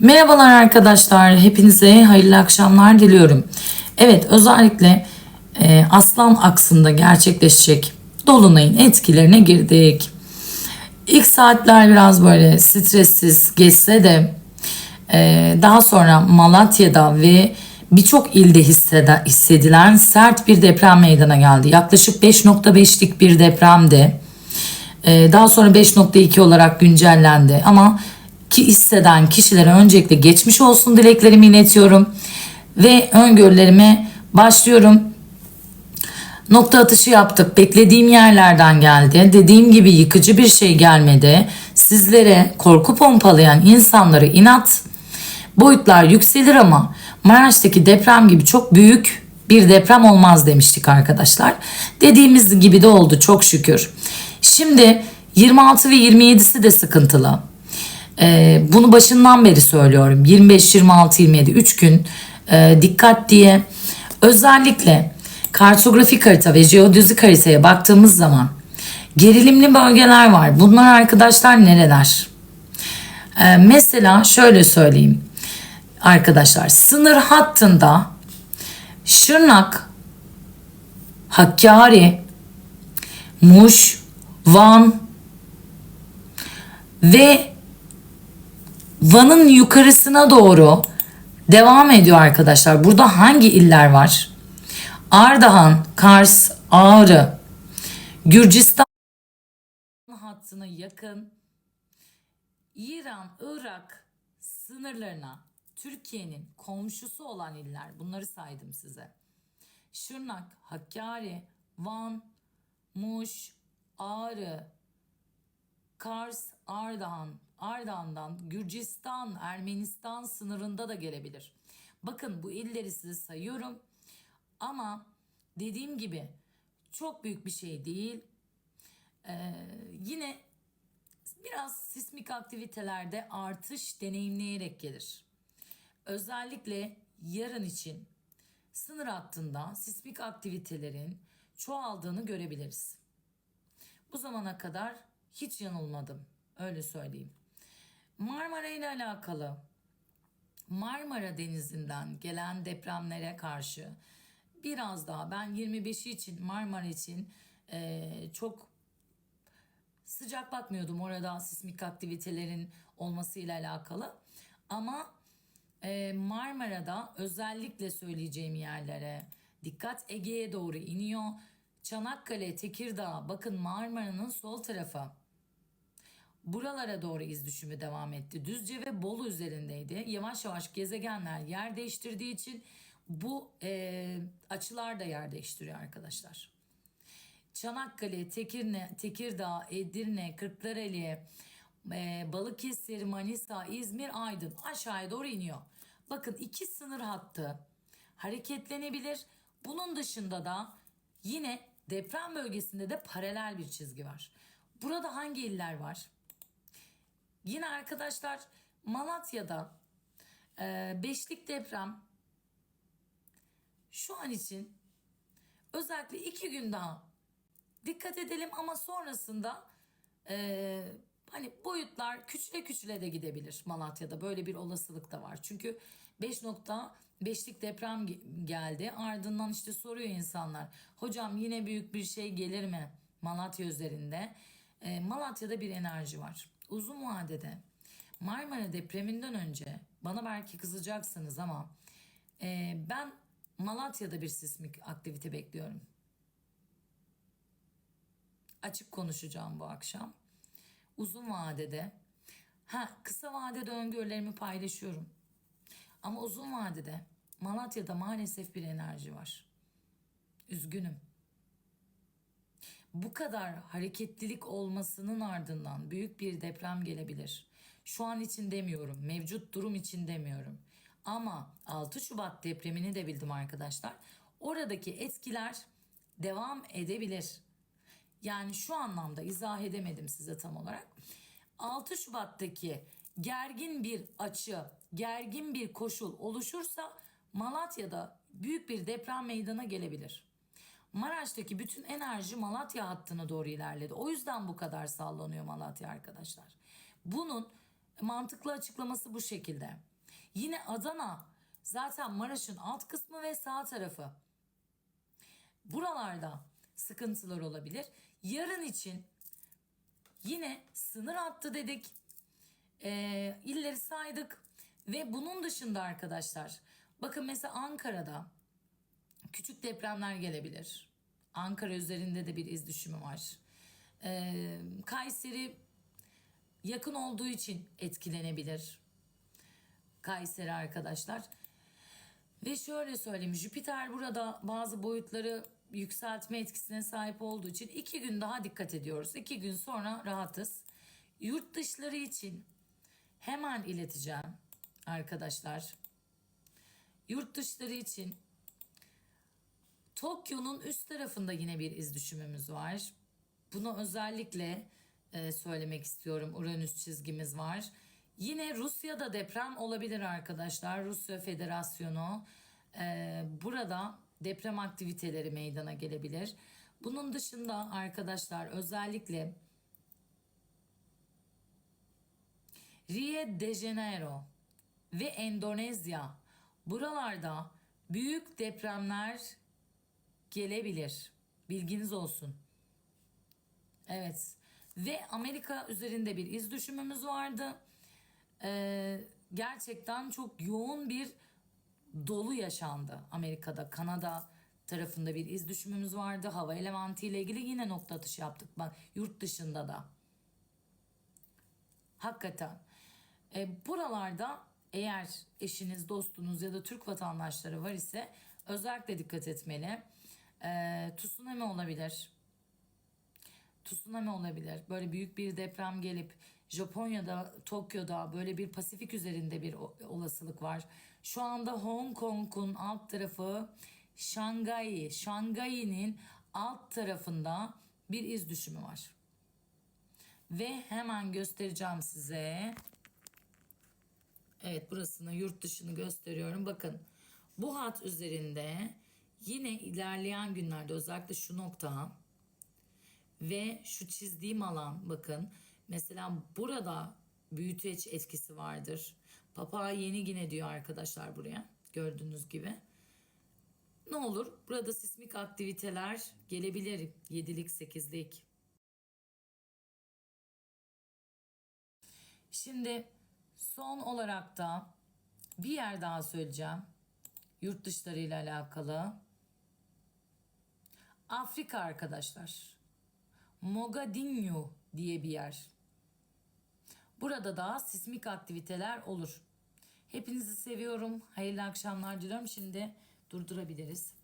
Merhabalar arkadaşlar. Hepinize hayırlı akşamlar diliyorum. Evet özellikle e, Aslan aksında gerçekleşecek Dolunay'ın etkilerine girdik. İlk saatler biraz böyle stressiz geçse de e, daha sonra Malatya'da ve birçok ilde hissede, hissedilen sert bir deprem meydana geldi. Yaklaşık 5.5'lik bir depremdi. Ee, daha sonra 5.2 olarak güncellendi ama ki hisseden kişilere öncelikle geçmiş olsun dileklerimi iletiyorum ve öngörülerime başlıyorum. Nokta atışı yaptık. Beklediğim yerlerden geldi. Dediğim gibi yıkıcı bir şey gelmedi. Sizlere korku pompalayan insanları inat. Boyutlar yükselir ama Maraş'taki deprem gibi çok büyük bir deprem olmaz demiştik arkadaşlar. Dediğimiz gibi de oldu çok şükür. Şimdi 26 ve 27'si de sıkıntılı. Ee, bunu başından beri söylüyorum. 25, 26, 27 3 gün e, dikkat diye. Özellikle kartografik harita ve jeodüzik haritaya baktığımız zaman gerilimli bölgeler var. Bunlar arkadaşlar nereler? Ee, mesela şöyle söyleyeyim arkadaşlar. Sınır hattında Şırnak, Hakkari, Muş, Van ve Van'ın yukarısına doğru devam ediyor arkadaşlar. Burada hangi iller var? Ardahan, Kars, Ağrı, Gürcistan hattına yakın İran, Irak sınırlarına Türkiye'nin komşusu olan iller bunları saydım size. Şırnak, Hakkari, Van, Muş, Ağrı, Kars, Ardahan, Ardahan'dan Gürcistan, Ermenistan sınırında da gelebilir. Bakın bu illeri size sayıyorum. Ama dediğim gibi çok büyük bir şey değil. Ee, yine biraz sismik aktivitelerde artış deneyimleyerek gelir. Özellikle yarın için sınır hattında sismik aktivitelerin çoğaldığını görebiliriz. Bu zamana kadar hiç yanılmadım. Öyle söyleyeyim. Marmara ile alakalı Marmara Denizi'nden gelen depremlere karşı biraz daha ben 25'i için Marmara için eee, çok sıcak bakmıyordum orada sismik aktivitelerin olmasıyla alakalı. Ama e, Marmara'da özellikle söyleyeceğim yerlere dikkat Ege'ye doğru iniyor. Çanakkale, Tekirdağ bakın Marmara'nın sol tarafı. Buralara doğru iz düşümü devam etti. Düzce ve Bolu üzerindeydi. Yavaş yavaş gezegenler yer değiştirdiği için bu e, açılar da yer değiştiriyor arkadaşlar. Çanakkale, Tekirne, Tekirdağ, Edirne, Kırklareli, e, Balıkesir, Manisa, İzmir, Aydın aşağıya doğru iniyor. Bakın iki sınır hattı hareketlenebilir. Bunun dışında da yine deprem bölgesinde de paralel bir çizgi var. Burada hangi iller var? Yine arkadaşlar Malatya'da e, beşlik deprem şu an için özellikle iki gün daha dikkat edelim ama sonrasında e, hani boyutlar küçüle küçüle de gidebilir Malatya'da böyle bir olasılık da var. Çünkü 5.5'lik deprem ge- geldi ardından işte soruyor insanlar hocam yine büyük bir şey gelir mi Malatya üzerinde? E, Malatya'da bir enerji var. Uzun vadede Marmara depreminden önce bana belki kızacaksınız ama e, ben Malatya'da bir sismik aktivite bekliyorum açık konuşacağım bu akşam. Uzun vadede, ha kısa vadede öngörülerimi paylaşıyorum. Ama uzun vadede Malatya'da maalesef bir enerji var. Üzgünüm. Bu kadar hareketlilik olmasının ardından büyük bir deprem gelebilir. Şu an için demiyorum, mevcut durum için demiyorum. Ama 6 Şubat depremini de bildim arkadaşlar. Oradaki etkiler devam edebilir. Yani şu anlamda izah edemedim size tam olarak. 6 Şubat'taki gergin bir açı, gergin bir koşul oluşursa Malatya'da büyük bir deprem meydana gelebilir. Maraş'taki bütün enerji Malatya hattına doğru ilerledi. O yüzden bu kadar sallanıyor Malatya arkadaşlar. Bunun Mantıklı açıklaması bu şekilde. Yine Adana zaten Maraş'ın alt kısmı ve sağ tarafı. Buralarda sıkıntılar olabilir. Yarın için yine sınır hattı dedik. Ee, illeri saydık. Ve bunun dışında arkadaşlar bakın mesela Ankara'da küçük depremler gelebilir. Ankara üzerinde de bir iz düşümü var. Ee, Kayseri yakın olduğu için etkilenebilir. Kayseri arkadaşlar. Ve şöyle söyleyeyim Jüpiter burada bazı boyutları yükseltme etkisine sahip olduğu için iki gün daha dikkat ediyoruz. İki gün sonra rahatız. Yurt dışları için hemen ileteceğim arkadaşlar. Yurt dışları için Tokyo'nun üst tarafında yine bir iz düşümümüz var. Bunu özellikle e, söylemek istiyorum. Uranüs çizgimiz var. Yine Rusya'da deprem olabilir arkadaşlar. Rusya Federasyonu e, burada deprem aktiviteleri meydana gelebilir. Bunun dışında arkadaşlar özellikle Rio de Janeiro ve Endonezya buralarda büyük depremler gelebilir. Bilginiz olsun. Evet. Ve Amerika üzerinde bir iz düşümümüz vardı. Ee, gerçekten çok yoğun bir dolu yaşandı Amerika'da. Kanada tarafında bir iz düşümümüz vardı. Hava elementi ile ilgili yine nokta atışı yaptık. Bak yurt dışında da. Hakikaten. E, buralarda eğer eşiniz, dostunuz ya da Türk vatandaşları var ise özellikle dikkat etmeli. E, tsunami olabilir. Tsunami olabilir. Böyle büyük bir deprem gelip Japonya'da, Tokyo'da böyle bir Pasifik üzerinde bir olasılık var. Şu anda Hong Kong'un alt tarafı Şangay, Şangay'ın alt tarafında bir iz düşümü var. Ve hemen göstereceğim size. Evet burasını yurt dışını gösteriyorum. Bakın bu hat üzerinde yine ilerleyen günlerde özellikle şu nokta ve şu çizdiğim alan bakın mesela burada büyüteç etkisi vardır. Papua Yeni Gine diyor arkadaşlar buraya gördüğünüz gibi. Ne olur burada sismik aktiviteler gelebilir 7'lik 8'lik. Şimdi son olarak da bir yer daha söyleyeceğim. Yurt dışları ile alakalı. Afrika arkadaşlar. Mogadinhu diye bir yer. Burada da sismik aktiviteler olur. Hepinizi seviyorum. Hayırlı akşamlar diliyorum. Şimdi durdurabiliriz.